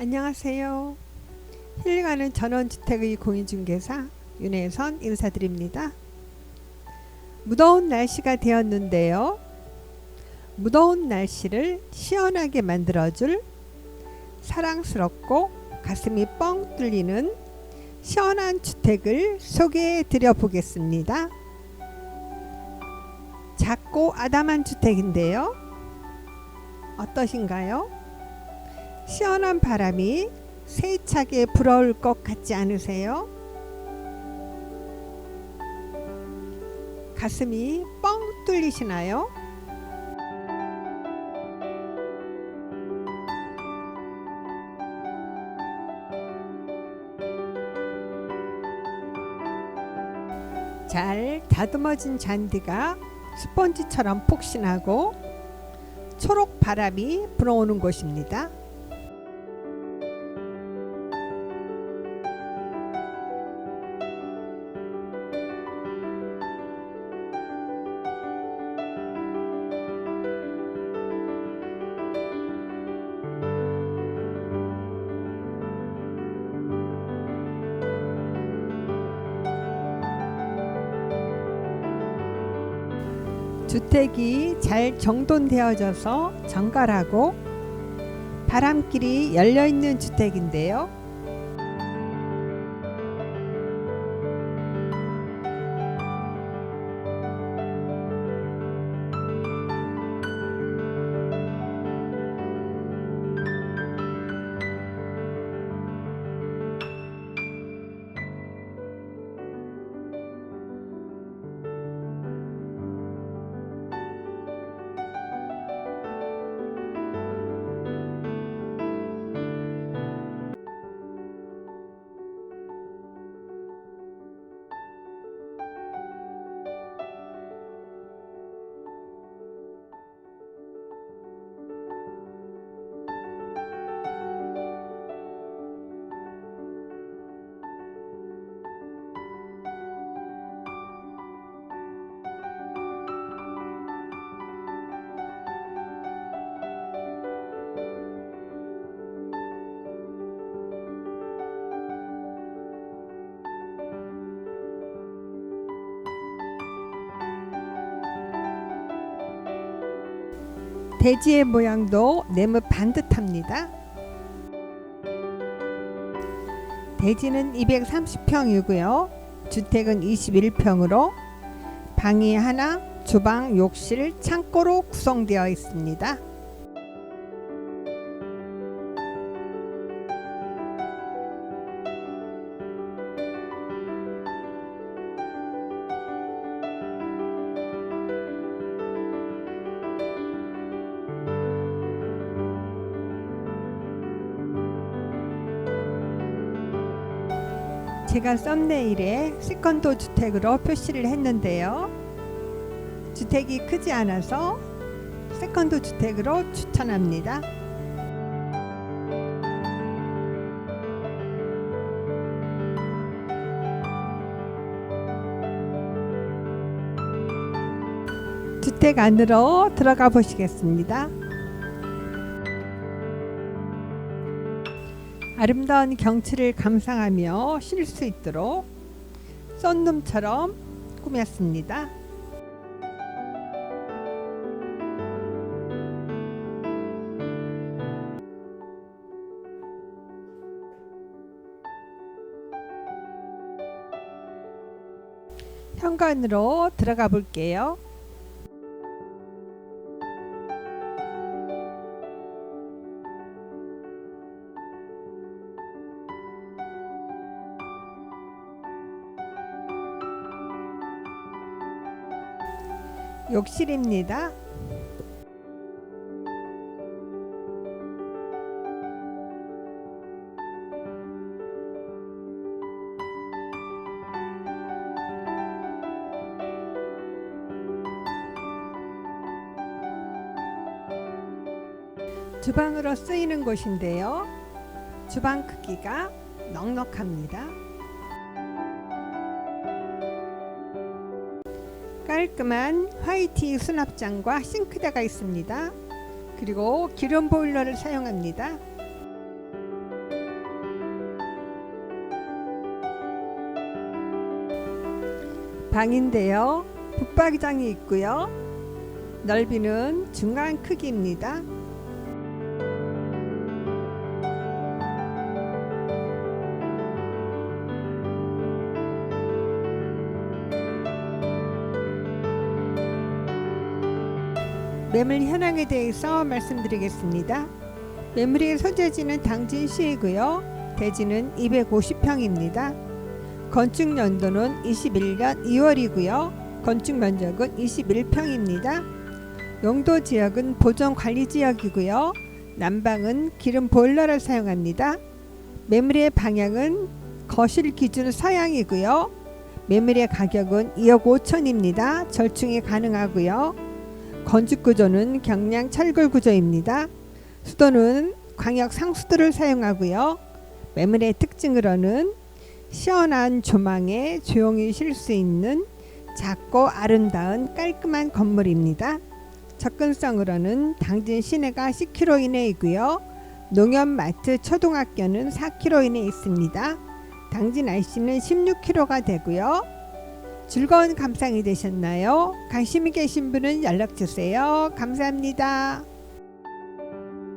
안녕하세요. 힐링하는 전원주택의 공인중개사 윤혜선 인사드립니다. 무더운 날씨가 되었는데요. 무더운 날씨를 시원하게 만들어줄 사랑스럽고 가슴이 뻥 뚫리는 시원한 주택을 소개해 드려 보겠습니다. 작고 아담한 주택인데요. 어떠신가요? 시원한 바람이 세차게 불어올 것 같지 않으세요? 가슴이 뻥 뚫리시나요? 잘 다듬어진 잔디가 스펀지처럼 폭신하고 초록 바람이 불어오는 곳입니다. 주택이 잘 정돈되어져서 정갈하고 바람길이 열려 있는 주택인데요. 대지의 모양도 네모 반듯합니다. 대지는 230평이고요. 주택은 21평으로 방이 하나, 주방, 욕실, 창고로 구성되어 있습니다. 제가 썸네일에 세컨도 주택으로 표시를 했는데요. 주택이 크지 않아서 세컨도 주택으로 추천합니다. 주택 안으로 들어가 보시겠습니다. 아름다운 경치를 감상하며 쉴 수 있도록 썬룸처럼 꾸몄습니다. 현관으로 들어가 볼게요. 욕실입니다. 주방으로 쓰이는 곳인데요. 주방 크기가 넉넉합니다. 깔끔한 화이팅 수납장과 싱크대가 있습니다. 그리고 기름 보일러를 사용합니다. 방인데요. 붙박이장이 있고요. 넓이는 중간 크기입니다. 매물 현황에 대해서 말씀드리겠습니다. 매물의 소재지는 당진시이고요. 대지는 250평입니다. 건축 연도는 21년 2월이고요. 건축 면적은 21평입니다. 용도 지역은 보존 관리 지역이고요. 난방은 기름 보일러를 사용합니다. 매물의 방향은 거실 기준 서양이고요. 매물의 가격은 2억 5천입니다. 절충이 가능하고요. 건축 구조는 경량 철골 구조입니다. 수도는 광역 상수도를 사용하고요. 매물의 특징으로는 시원한 조망에 조용히 쉴 수 있는 작고 아름다운 깔끔한 건물입니다. 접근성으로는 당진 시내가 10km 이내이고요. 농협 마트 초등학교는 4km 이내에 있습니다. 당진 IC는 16km가 되고요. 즐거운 감상이 되셨나요? 관심이 계신 분은 연락 주세요. 감사합니다.